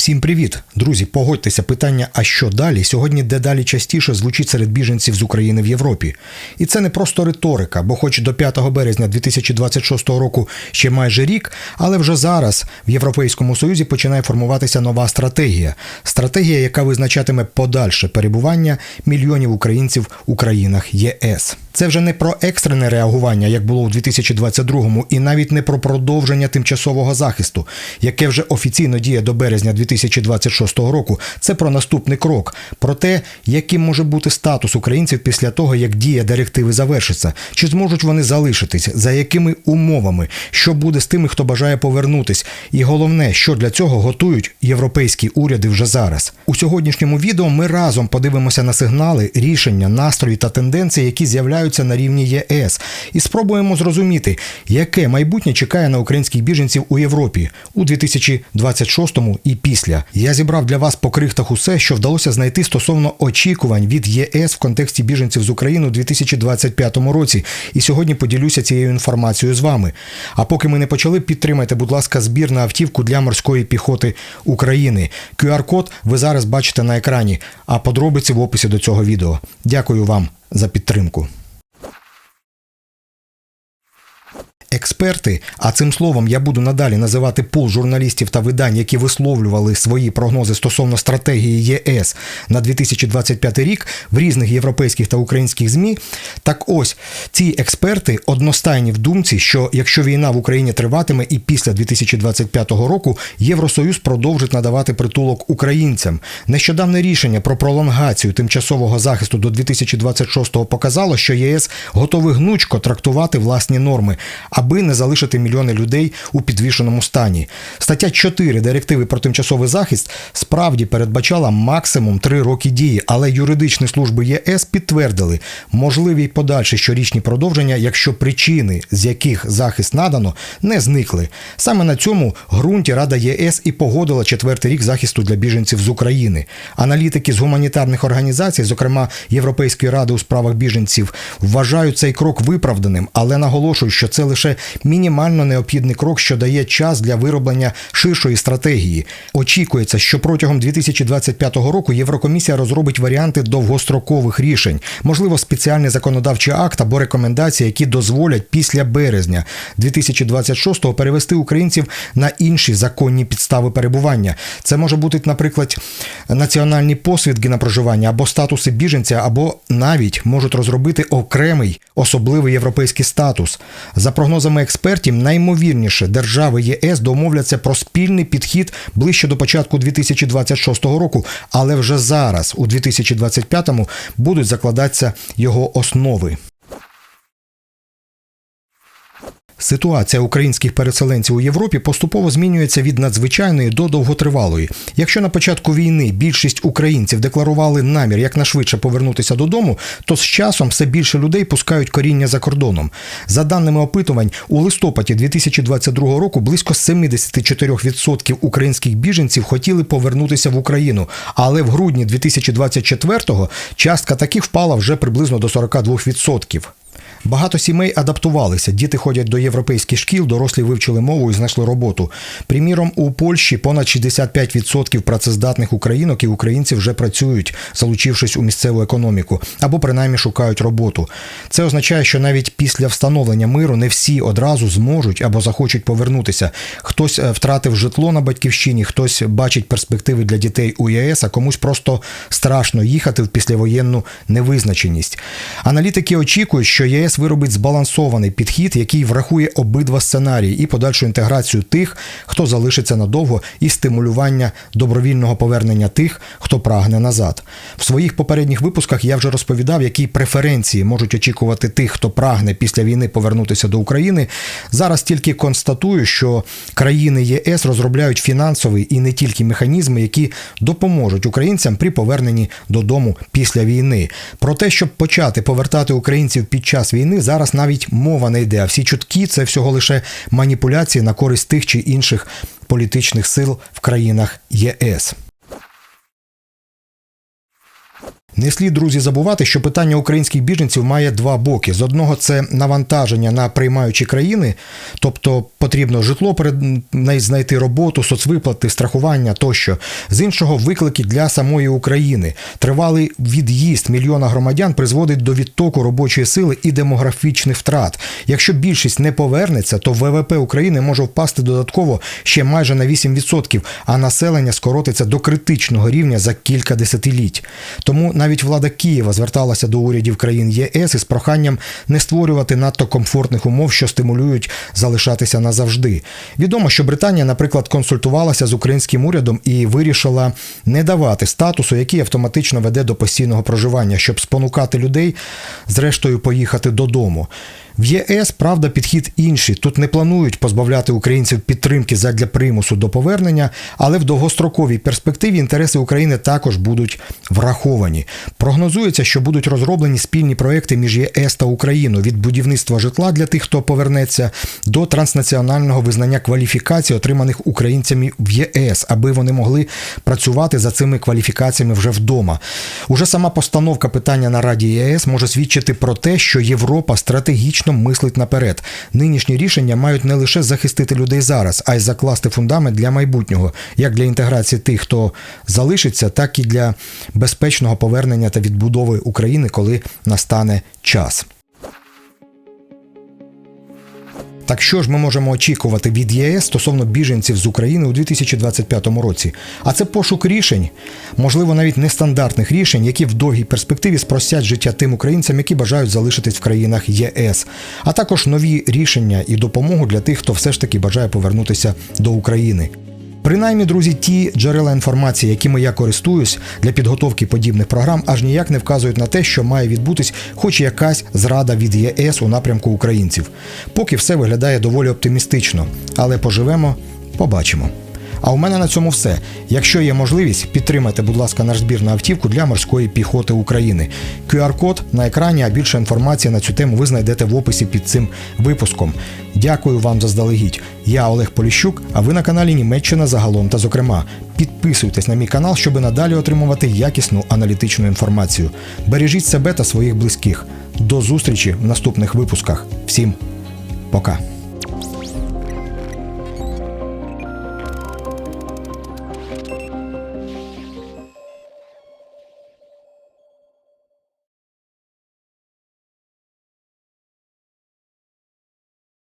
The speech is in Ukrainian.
Всім привіт, друзі. Погодьтеся, питання, а що далі? Сьогодні дедалі частіше звучить серед біженців з України в Європі. І це не просто риторика, бо, хоч до 5 березня 2026 року ще майже рік, але вже зараз в Європейському Союзі починає формуватися нова стратегія. Стратегія, яка визначатиме подальше перебування мільйонів українців у країнах ЄС. Це вже не про екстрене реагування, як було у 2022-му, і навіть не про продовження тимчасового захисту, яке вже офіційно діє до березня 2026 року. Це про наступний крок, про те, яким може бути статус українців після того, як дія директиви завершиться, чи зможуть вони залишитись, за якими умовами, що буде з тими, хто бажає повернутись, і головне, що для цього готують європейські уряди вже зараз. У сьогоднішньому відео ми разом подивимося на сигнали, рішення, настрої та тенденції, які з'являються на рівні ЄС, і спробуємо зрозуміти, яке майбутнє чекає на українських біженців у Європі у 2026-му і після. Я зібрав для вас по крихтах усе, що вдалося знайти стосовно очікувань від ЄС в контексті біженців з України у 2025 році. І сьогодні поділюся цією інформацією з вами. А поки ми не почали, підтримайте, будь ласка, збір на автівку для морської піхоти України. QR-код ви зараз бачите на екрані, а подробиці в описі до цього відео. Дякую вам за підтримку. Експерти, а цим словом я буду надалі називати пул журналістів та видань, які висловлювали свої прогнози стосовно стратегії ЄС на 2025 рік в різних європейських та українських змі. Так ось ці експерти одностайні в думці, що якщо війна в Україні триватиме і після 2025 року Євросоюз продовжить надавати притулок українцям. Нещодавне рішення про пролонгацію тимчасового захисту до 2026-го показало, що ЄС готовий гнучко трактувати власні норми аби не залишити мільйони людей у підвішеному стані. Стаття 4 директиви про тимчасовий захист справді передбачала максимум 3 роки дії, але юридичні служби ЄС підтвердили можливі й подальші щорічні продовження, якщо причини, з яких захист надано, не зникли. Саме на цьому ґрунті Рада ЄС і погодила четвертий рік захисту для біженців з України. Аналітики з гуманітарних організацій, зокрема Європейської ради у справах біженців, вважають цей крок виправданим, але наголошують, що це лише мінімально необхідний крок, що дає час для вироблення ширшої стратегії. Очікується, що протягом 2025 року Єврокомісія розробить варіанти довгострокових рішень, можливо, спеціальний законодавчий акт або рекомендації, які дозволять після березня 2026-го перевести українців на інші законні підстави перебування. Це може бути, наприклад, національні посвідки на проживання або статуси біженця, або навіть можуть розробити окремий особливий європейський статус. За прогнозами експертів, наймовірніше держави ЄС домовляться про спільний підхід ближче до початку 2026 року, але вже зараз, у 2025-му, будуть закладатися його основи. Ситуація українських переселенців у Європі поступово змінюється від надзвичайної до довготривалої. Якщо на початку війни більшість українців декларували намір якнайшвидше повернутися додому, то з часом все більше людей пускають коріння за кордоном. За даними опитувань, у листопаді 2022 року близько 74% українських біженців хотіли повернутися в Україну, але в грудні 2024-го частка таких впала вже приблизно до 42%. Багато сімей адаптувалися. Діти ходять до європейських шкіл, дорослі вивчили мову і знайшли роботу. Приміром, у Польщі понад 65% працездатних українок і українців вже працюють, залучившись у місцеву економіку, або принаймні шукають роботу. Це означає, що навіть після встановлення миру не всі одразу зможуть або захочуть повернутися. Хтось е, втратив житло на батьківщині, хтось бачить перспективи для дітей у ЄС, а комусь просто страшно їхати в післявоєнну невизначеність. Аналітики очікують, що ЄС виробить збалансований підхід, який врахує обидва сценарії і подальшу інтеграцію тих, хто залишиться надовго, і стимулювання добровільного повернення тих, хто прагне назад. В своїх попередніх випусках я вже розповідав, які преференції можуть очікувати тих, хто прагне після війни повернутися до України. Зараз тільки констатую, що країни ЄС розробляють фінансові і не тільки механізми, які допоможуть українцям при поверненні додому після війни. Про те, щоб почати повертати українців під час війни війни зараз навіть мова не йде. А всі чутки це всього лише маніпуляції на користь тих чи інших політичних сил в країнах ЄС. Не слід, друзі, забувати, що питання українських біженців має два боки. З одного це навантаження на приймаючі країни, тобто потрібно житло знайти роботу, соцвиплати, страхування тощо. З іншого, виклики для самої України. Тривалий від'їзд мільйона громадян призводить до відтоку робочої сили і демографічних втрат. Якщо більшість не повернеться, то ВВП України може впасти додатково ще майже на 8%, а населення скоротиться до критичного рівня за кілька десятиліть. Тому навіть влада Києва зверталася до урядів країн ЄС із проханням не створювати надто комфортних умов, що стимулюють залишатися назавжди. Відомо, що Британія, наприклад, консультувалася з українським урядом і вирішила не давати статусу, який автоматично веде до постійного проживання, щоб спонукати людей зрештою поїхати додому. В ЄС правда підхід інший. Тут не планують позбавляти українців підтримки задля примусу до повернення, але в довгостроковій перспективі інтереси України також будуть враховані. Прогнозується, що будуть розроблені спільні проекти між ЄС та Україною від будівництва житла для тих, хто повернеться, до транснаціонального визнання кваліфікацій, отриманих українцями в ЄС, аби вони могли працювати за цими кваліфікаціями вже вдома. Уже сама постановка питання на Раді ЄС може свідчити про те, що Європа стратегічно мислить наперед. Нинішні рішення мають не лише захистити людей зараз, а й закласти фундамент для майбутнього, як для інтеграції тих, хто залишиться, так і для безпечного повернення та відбудови України, коли настане час. Так що ж ми можемо очікувати від ЄС стосовно біженців з України у 2025 році? А це пошук рішень, можливо, навіть нестандартних рішень, які в довгій перспективі спростять життя тим українцям, які бажають залишитись в країнах ЄС, а також нові рішення і допомогу для тих, хто все ж таки бажає повернутися до України. Принаймні, друзі, ті джерела інформації, якими я користуюсь для підготовки подібних програм, аж ніяк не вказують на те, що має відбутись хоч якась зрада від ЄС у напрямку українців. Поки все виглядає доволі оптимістично, але поживемо, побачимо. А у мене на цьому все. Якщо є можливість, підтримайте, будь ласка, наш збір на автівку для морської піхоти України. QR-код на екрані, а більше інформації на цю тему ви знайдете в описі під цим випуском. Дякую вам заздалегідь. Я Олег Поліщук, а ви на каналі Німеччина загалом та зокрема. Підписуйтесь на мій канал, щоб надалі отримувати якісну аналітичну інформацію. Бережіть себе та своїх близьких. До зустрічі в наступних випусках. Всім пока!